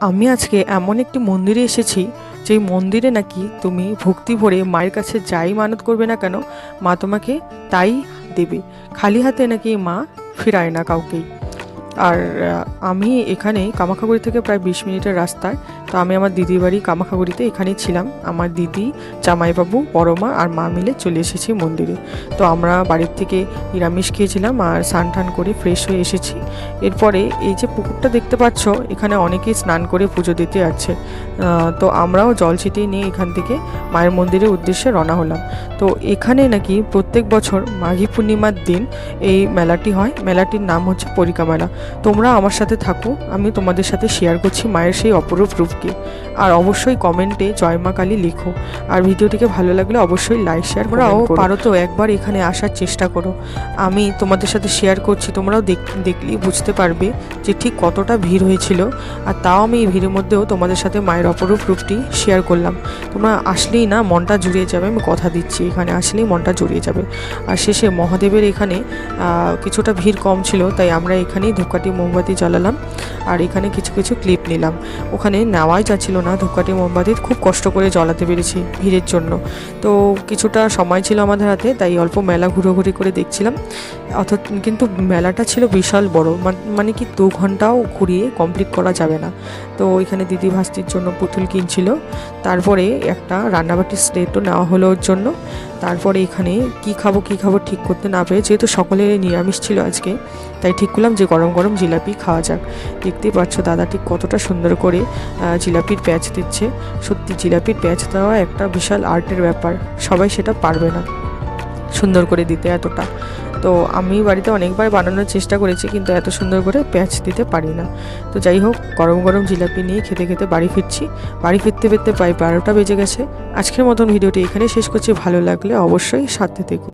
আমি আজকে এমন একটি মন্দিরে এসেছি, যেই মন্দিরে নাকি তুমি ভক্তি ভরে মায়ের কাছে যাই মানত করবে না কেন, মা তোমাকে তাই দেবে। খালি হাতে নাকি মা ফিরায় না কাউকেই। আর আমি এখানে কামাখাগুড়ি থেকে প্রায় বিশ মিনিটের রাস্তায় তো আমি আমার দিদির বাড়ি কামাখাগুড়িতে এখানেই ছিলাম। আমার দিদি, জামাইবাবু বড় মা আর মা মিলে চলে এসেছি মন্দিরে। তো আমরা বাড়ির থেকে নিরামিষ খেয়েছিলাম আর স্নান টান করে ফ্রেশ হয়ে এসেছি। এরপরে এই যে পুকুরটা দেখতে পাচ্ছ, এখানে অনেকেই স্নান করে পুজো দিতে যাচ্ছে তো আমরাও জল ছিটিয়ে নিয়ে এখান থেকে মায়ের মন্দিরের উদ্দেশ্যে রওনা হলাম। তো এখানে নাকি প্রত্যেক বছর মাঘী পূর্ণিমার দিন এই মেলাটি হয়। মেলাটির নাম হচ্ছে পরিকা মেলা তোমরা আমার সাথে থাকো আমি তোমাদের সাথে শেয়ার করছি মায়ের সেই অপরূপ রূপকে। আর অবশ্যই কমেন্টে জয় মা কালী লিখো। আর ভিডিওটিকে ভালো লাগলে অবশ্যই লাইক শেয়ার করাও পারো তো একবার এখানে আসার চেষ্টা করো। আমি তোমাদের সাথে শেয়ার করছি তোমরাও দেখ- দেখলেই বুঝতে পারবে যে ঠিক কতটা ভিড় হয়েছিল। আর তাও আমি এই ভিড়ের মধ্যেও তোমাদের সাথে মায়ের অপরূপ রূপটি শেয়ার করলাম। তোমরা আসলেই না মনটা জুড়িয়ে যাবে আমি কথা দিচ্ছি। এখানে আসলেই মনটা জুড়িয়ে যাবে। আর শেষে মহাদেবের এখানে কিছুটা ভিড় কম ছিল তাই আমরা এখানেই ধূপকাঠি মোমবাতি জ্বালালাম। আর এখানে কিছু কিছু ক্লিপ নিলাম। ওখানে নেওয়াই যাচ্ছিল না। ধূপকাঠি মোমবাতি খুব কষ্ট করে জ্বালাতে পেরেছি ভিড়ের জন্য। তো কিছুটা সময় ছিল আমাদের হাতে, তাই অল্প মেলা ঘুরোঘুরি করে দেখছিলাম। অর্থাৎ কিন্তু মেলাটা ছিল বিশাল বড় মানে কি দু ঘন্টাও ঘুরিয়ে কমপ্লিট করা যাবে না। তো ওইখানে দিদি ভাস্তির জন্য পুতুল কিনছিল। তারপরে একটা রান্নাবাটির স্টেটও নেওয়া হলো ওর জন্য। তারপরে এখানে কি খাব কি খাব ঠিক করতে না পেরে যেহেতু সকলের নিরামিষ ছিল আজকে, তাই ঠিক করলাম যে গরম গরম জিলাপি খাওয়া যাক। দেখতেই পাচ্ছ দাদা ঠিক কতটা সুন্দর করে জিলাপির প্যাচ দিচ্ছে। সত্যি জিলাপির প্যাচ দেওয়া একটা বিশাল আর্টের ব্যাপার, সবাই সেটা পারবে না সুন্দর করে দিতে এতটা। তো আমি বাড়িতে অনেকবার বানানোর চেষ্টা করেছি, কিন্তু এত সুন্দর করে প্যাঁচ দিতে পারি না। তো যাই হোক, গরম গরম জিলাপি নিয়ে খেতে খেতে বাড়ি ফিরছি। বাড়ি ফিরতে ফিরতে প্রায় বারোটা বেজে গেছে। আজকের মতন ভিডিওটি এখানে শেষ করছি। ভালো লাগলে অবশ্যই সাথে থেকো।